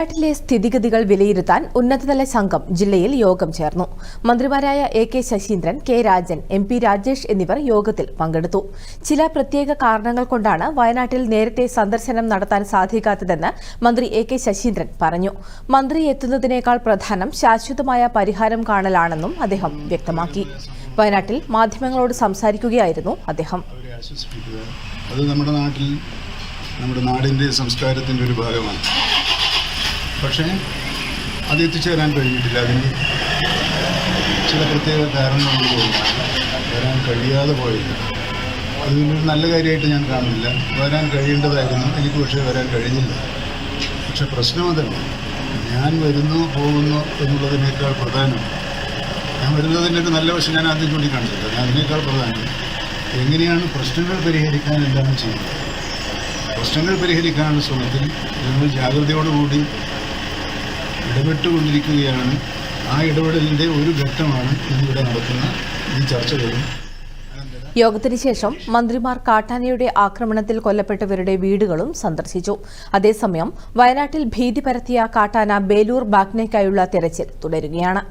വയനാട്ടിലെ സ്ഥിതിഗതികൾ വിലയിരുത്താൻ ഉന്നതതല സംഘം ജില്ലയിൽ യോഗം ചേർന്നു. മന്ത്രിമാരായ A K Saseendran K Rajan M P Rajesh എന്നിവർ യോഗത്തിൽ പങ്കെടുത്തു. ചില പ്രത്യേക കാരണങ്ങൾ കൊണ്ടാണ് വയനാട്ടിൽ നേരത്തെ സന്ദർശനം നടത്താൻ സാധിക്കാത്തതെന്ന് മന്ത്രി എ കെ ശശീന്ദ്രൻ പറഞ്ഞു. മന്ത്രി എത്തുന്നതിനേക്കാൾ പ്രധാനം ശാശ്വതമായ പരിഹാരം കാണലാണെന്നും അദ്ദേഹം വ്യക്തമാക്കി. വയനാട്ടിൽ മാധ്യമങ്ങളോട് സംസാരിക്കുകയായിരുന്നു അദ്ദേഹം. അത് നമ്മുടെ നാട്ടിൽ നമ്മുടെ നാടിന്റെ സംസ്കാരത്തിന്റെ ഒരു ഭാഗമാണ്. പക്ഷേ അത് എത്തിച്ചേരാൻ കഴിഞ്ഞിട്ടില്ല. അതിന് ചില പ്രത്യേക കാരണങ്ങൾ വരാൻ കഴിയാതെ പോയത് അതൊരു നല്ല കാര്യമായിട്ട് ഞാൻ കാണുന്നില്ല. വരാൻ കഴിയേണ്ടതായിരുന്നു. എനിക്ക് പക്ഷേ വരാൻ കഴിഞ്ഞില്ല. പക്ഷെ പ്രശ്നം അതല്ല ഞാൻ വരുന്നു പോകുന്നു എന്നുള്ളതിനേക്കാൾ പ്രധാനം ഞാൻ വരുന്നതിന്റെ ഒരു നല്ല വശം ഞാൻ ആദ്യം ചൂണ്ടിക്കാണിച്ചില്ല ഞാൻ അതിനേക്കാൾ പ്രധാനം എങ്ങനെയാണ് പ്രശ്നങ്ങൾ പരിഹരിക്കാൻ എന്താണ് ചെയ്യുന്നത്? പ്രശ്നങ്ങൾ പരിഹരിക്കാനുള്ള ശ്രമത്തിൽ ഞങ്ങൾ ജാഗ്രതയോടുകൂടി ഇടപെട്ടുകൊണ്ടിരിക്കുകയാണ്. ആ ഇടപെടലിന്റെ ഒരു ഘട്ടമാണ് ഇന്നിവിടെ നടക്കുന്ന ഈ ചർച്ചകളും. യോഗത്തിന് ശേഷം മന്ത്രിമാർ കാട്ടാനയുടെ ആക്രമണത്തിൽ കൊല്ലപ്പെട്ടവരുടെ വീടുകളും സന്ദർശിച്ചു. അതേസമയം വയനാട്ടിൽ ഭീതി പരത്തിയ കാട്ടാന ബേലൂർ ബാഗ്നയ്ക്കായുള്ള തെരച്ചിൽ തുടരുകയാണ്.